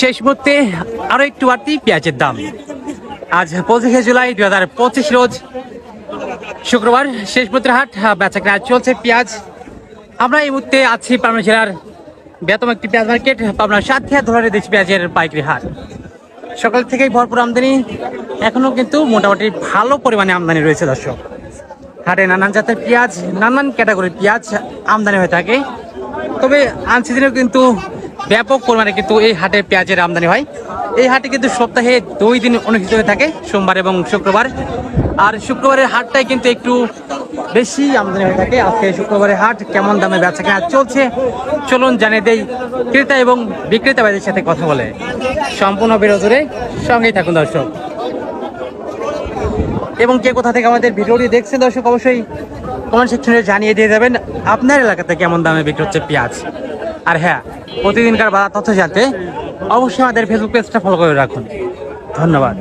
শেষ মুহূর্তে আরও একটু বাড়তি পেঁয়াজের দাম। আজ পঁচিশে জুলাই দুই হাজার পঁচিশ রোজ শুক্রবার, শেষ মুহূর্তের হাট বেচা কেনা চলছে পেঁয়াজ। আমরা এই মুহূর্তে আছি পাবনা জেলার বেতম একটি পেঁয়াজ মার্কেট পাবনা সাতক্ষীরা ধরনের দেশি পেঁয়াজের পাইকারি হাট। সকাল থেকেই ভরপুর আমদানি এখনও কিন্তু মোটামুটি ভালো পরিমাণে আমদানি রয়েছে, দর্শক। হাটে নানান জাতের পেঁয়াজ, নানান ক্যাটাগরির পেঁয়াজ আমদানি হয়ে থাকে। তবে আনসিজনেও কিন্তু ব্যাপক পরিমাণে কিন্তু এই হাটে পেঁয়াজের আমদানি হয়। এই হাটে কিন্তু সপ্তাহে দুই দিন অনুষ্ঠিত হয়ে থাকে, সোমবার এবং শুক্রবার। আর শুক্রবারের হাটটাই কিন্তু একটু বেশি আমদানি হয়ে থাকে। আজকে শুক্রবারের হাট কেমন দামে বেচা কেনা চলছে, চলুন জানিয়ে দেই। ক্রেতা এবং বিক্রেতা ভাইদের সাথে কথা বলে। সম্পূর্ণ বিরোধরে সঙ্গেই থাকুন দর্শক। এবং কে কোথা থেকে আমাদের ভিডিওটি দেখছেন দর্শক, অবশ্যই কমেন্ট সেকশনে জানিয়ে দিয়ে যাবেন, আপনার এলাকাতে কেমন দামে বিক্রি হচ্ছে পেঁয়াজ। আর হ্যাঁ প্রতিদিনকার বাজার তথ্য জানতে অবশ্যই আমাদের ফেসবুক পেজটা ফলো করে রাখুন। ধন্যবাদ।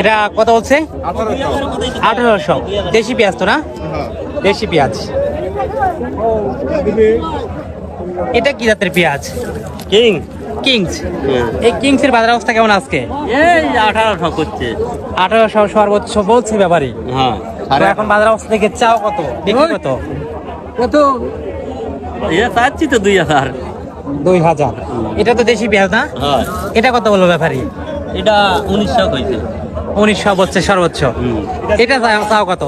এটা কত হচ্ছে আঠারোশো। দেশি পেঁয়াজ তো না? দেশি পেঁয়াজ। এটা কি জাতের পেঁয়াজ? কিং। কিংস। এই কিংসের বাজার অবস্থা কেমন আজকে? এই আঠারোশো করছে। আঠারোশো সর্বোচ্চ বলছে ব্যাপারী। হ্যাঁ আর এখন বাজার অবস্থা থেকে চাও কত? বিক্রি কত? কত? এ চাচ্ছি তো দুই হাজার। দুই হাজার। এটা তো দেশি পেঁয়াজ না? এটা কত বলব ব্যাপারী? এটা উনিশশো কইছে। উনিশশো বলছে সর্বোচ্চ। এটা চাও- কত?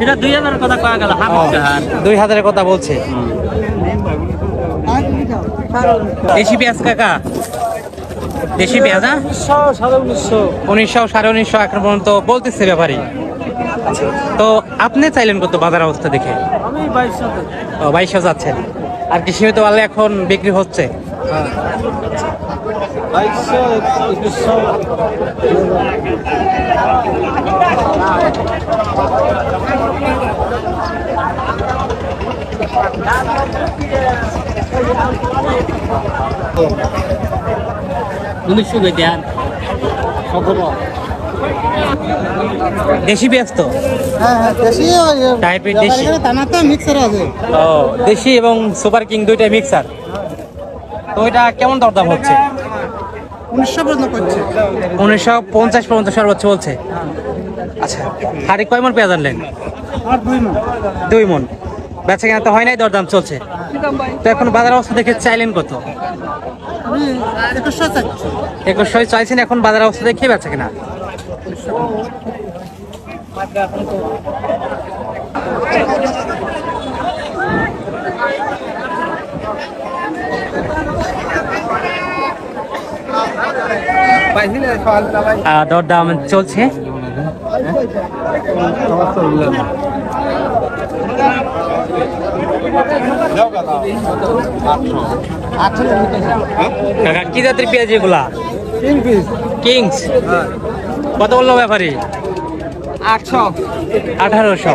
এটা দুই হাজার কথা কয়া গেল দুই হাজারের কথা বলছে। দেশি পেঁয়াজ কাকা? দেশি পেঁয়াজ না? উনিশশো সাড়ে উনিশশো এখন পর্যন্ত বলতেছে ব্যাপারী। তো আপনি চাইলেন কত বাজার অবস্থা দেখে? ও বাইশশো যাচ্ছেন আর কি সীমিত পারলে এখন বিক্রি হচ্ছে? উনিশশো কইতে আর দেশি পেঁয়াজ তো? হ্যাঁ হ্যাঁ দেশি টাইপের দেশি। মিক্সার আছে। ও দেশি এবং সুপার কিং দুইটাই মিক্সার তো এটা কেমন দরদাম হচ্ছে? উনিশশো পঞ্চাশ পর্যন্ত সর্বোচ্চ বলছে। আচ্ছা হাড়ি কয় মন পেঁয়াজ আনলেন? দুই মন। বেচা কেনা তো হয় নাই দরদাম চলছে। তো এখন বাজার অবস্থা দেখে চাইলেন কত? একুশশো চাইছেন এখন বাজার অবস্থা দেখে বেচা কেনা। দরদাম চলছে। কাকা কি জাতের পেঁয়াজ এগুলা? কিংস। কত বলল ব্যাপারী? আটশো। আঠারোশো।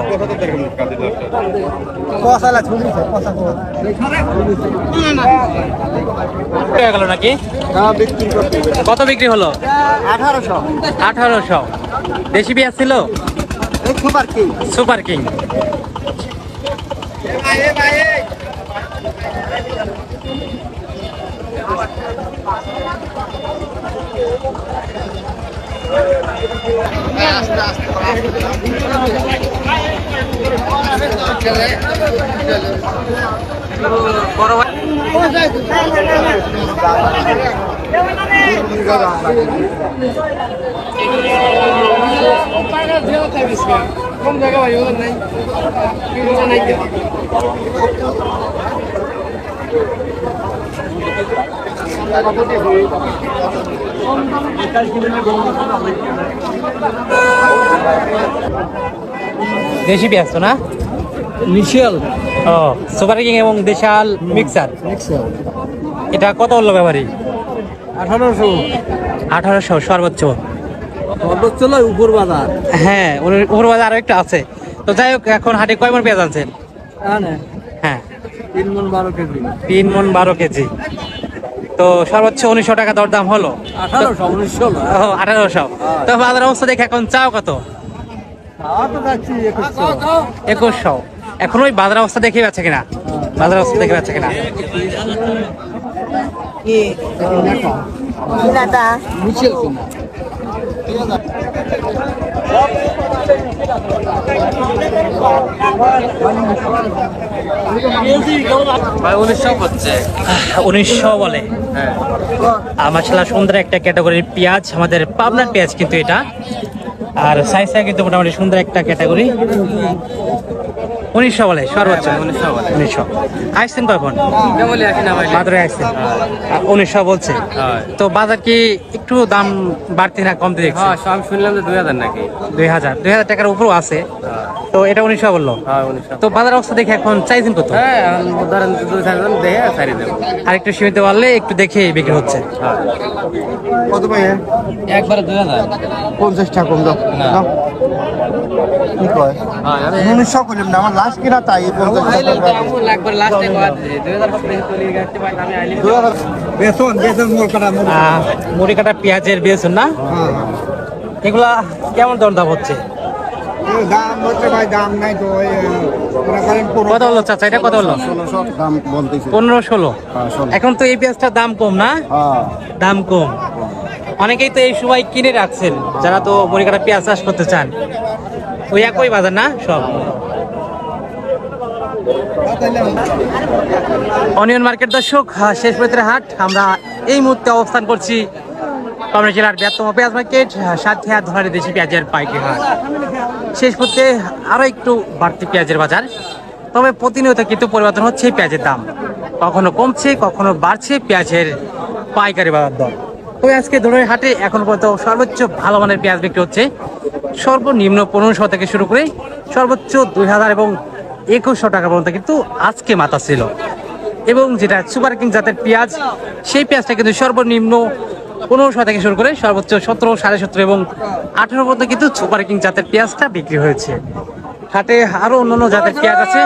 হয়ে গেল নাকি? বিক্রি কত বিক্রি হলো? আঠারোশো। আঠারোশো। দেশি পেঁয়াজ ছিল? সুপার কি। Super king. বড় ভাই নাই নাই দেশি পেঁয়াজ তো না? মিশেল। ও সুপার কিং এবং দেশাল মিক্সার। মিক্সার। এটা কত হলো ব্যাপারী? আঠারোশো। আঠারোশো সর্বোচ্চ। সর্বোচ্চ নয় উপর বাজার। হ্যাঁ ওর- ওর বাজার আরও একটা আছে। তো যাই হোক এখন হাটে কয় মন পেঁয়াজ আনছেন? হ্যাঁ। তিন মন বারো কেজি। তিন মন বারো কেজি। তো সর্বোচ্চ উনিশশো টাকা দরদাম হলো। আঠারোশো উনিশশো তো বাজার অবস্থা দেখে এখন চাও কত? একুশশো। এখন ওই বাজার অবস্থা দেখে যাচ্ছে কিনা? বাজার অবস্থা দেখে যাচ্ছে কিনা? ভাই উনিশশো বলে। মাসাল্লাহ সুন্দর একটা ক্যাটাগরির পেঁয়াজ আমাদের পাবনার পেঁয়াজ কিন্তু এটা। আর সাইজটা কিন্তু মোটামুটি সুন্দর একটা ক্যাটাগরি। উনিশশো বলে সর্বোচ্চ। উনিশশো বলে। উনিশশো। আসছেন কখন? বাজারে আসছেন উনিশশো বলছে। হ্যাঁ। তো বাজার কি একটু দাম বাড়তি না কমতে দেখছি? হ্যাঁ সব শুনলাম যে দুই হাজার নাকি। দুই হাজার। দুই হাজার টাকার উপরও আছে। তো এটা উনিশশো বলল। হ্যাঁ উনিশশো। তো বাজার অবস্থা দেখে এখন চাইছেন কত? হ্যাঁ ধরেন দুই হাজার দেখে সারি দেবো। আর একটু সীমিত পারলে একটু দেখে বিক্রি হচ্ছে। হ্যাঁ। কত ভাই একবারে দুই হাজার। পঞ্চাশ টাকা কম দাও। কি কয়? হ্যাঁ আমি উনিশশো করলাম না আমার লাস্ট কিনা তাই মোর আহ, মুড়ি কাটা পেঁয়াজের বেসন না? হ্যাঁ। এগুলা কেমন দর দাম হচ্ছে দাম হচ্ছে ভাই দাম নাই তো পনেরো কত হলো চাচা এটা কত হলো? দাম বলতেছে। পনেরো ষোলো? হ্যাঁ, এখন তো এই পেঁয়াজটার দাম কম না? হ্যাঁ। দাম কম। অনেকেই তো এই সময় কিনে রাখছেন যারা তো মুড়ি কাটা পেঁয়াজ চাষ করতে চান। ওই একই বাজার না? সব। অনিয়ন মার্কেট দর্শক শেষ পর্যন্ত হাট। আমরা এই মুহূর্তে অবস্থান করছি পাবনা জেলার বৃহত্তম পেঁয়াজ মার্কেট আহ, সাথে আর ধরে দেশি পেঁয়াজের পাইকারি হাট। শেষ পর্যন্ত আরও একটু বাড়তি পেঁয়াজের বাজার। তবে প্রতিনিয়ত কিন্তু পরিবর্তন হচ্ছে পেঁয়াজের দাম। কখনো কমছে কখনো বাড়ছে পেঁয়াজের পাইকারি বাজার দর। তবে আজকে ধরে হাটে এখন পর্যন্ত সর্বোচ্চ ভালো মানের পেঁয়াজ বিক্রি হচ্ছে সর্বনিম্ন পনেরোশো থেকে শুরু করে সর্বোচ্চ দুই হাজার এবং একুশশো টাকা পর্যন্ত কিন্তু আজকে মাথা ছিল। এবং যেটা সুপার কিং জাতের পেঁয়াজ, সেই পেঁয়াজটা কিন্তু সর্বনিম্ন পনেরোশো থেকে শুরু করে সর্বোচ্চ সতেরো, সাড়ে সতেরো এবং আঠেরো পর্যন্ত কিন্তু সুপার কিং জাতের পেঁয়াজটা বিক্রি হয়েছে। হাটে আরও অন্যান্য জাতের পেঁয়াজ আছে।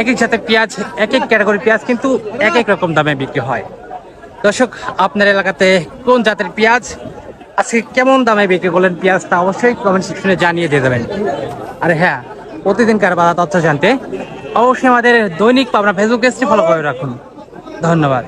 এক এক জাতের পেঁয়াজ, এক এক ক্যাটাগরি পেঁয়াজ কিন্তু এক এক রকম দামে বিক্রি হয়। দর্শক, আপনার এলাকাতে কোন জাতের পেঁয়াজ আজকে কেমন দামে বিক্রি করলেন পেঁয়াজটা অবশ্যই কমেন্ট সেকশনে জানিয়ে দিয়ে দেবেন। আর হ্যাঁ প্রতিদিনকার বাধা তথ্য জানতে অবশ্যই আমাদের দৈনিক পাবনা ফেসবুক পেজটি ফলো করে রাখুন। ধন্যবাদ।